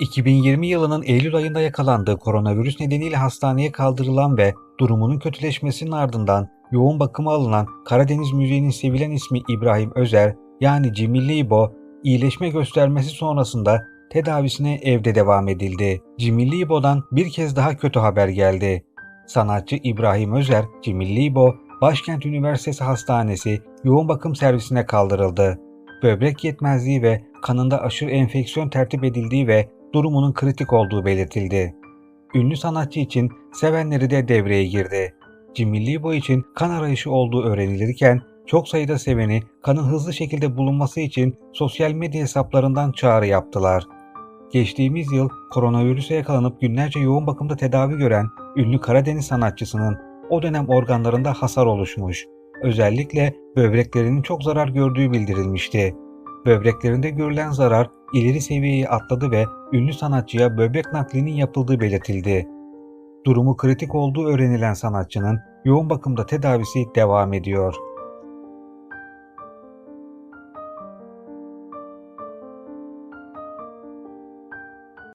2020 yılının Eylül ayında yakalandığı koronavirüs nedeniyle hastaneye kaldırılan ve durumunun kötüleşmesinin ardından yoğun bakıma alınan Karadeniz Müziği'nin sevilen ismi İbrahim Özer yani Cimilli İbo, iyileşme göstermesi sonrasında tedavisine evde devam edildi. Cimilli İbo'dan bir kez daha kötü haber geldi. Sanatçı İbrahim Özer, Cimilli İbo, Başkent Üniversitesi Hastanesi yoğun bakım servisine kaldırıldı. Böbrek yetmezliği ve kanında aşırı enfeksiyon tertip edildiği ve durumunun kritik olduğu belirtildi. Ünlü sanatçı için sevenleri de devreye girdi. Cimilli İbo için kan arayışı olduğu öğrenilirken çok sayıda seveni kanın hızlı şekilde bulunması için sosyal medya hesaplarından çağrı yaptılar. Geçtiğimiz yıl koronavirüse yakalanıp günlerce yoğun bakımda tedavi gören ünlü Karadeniz sanatçısının o dönem organlarında hasar oluşmuş. Özellikle böbreklerinin çok zarar gördüğü bildirilmişti. Böbreklerinde görülen zarar ileri seviyeyi atladı ve ünlü sanatçıya böbrek naklinin yapıldığı belirtildi. Durumu kritik olduğu öğrenilen sanatçının yoğun bakımda tedavisi devam ediyor.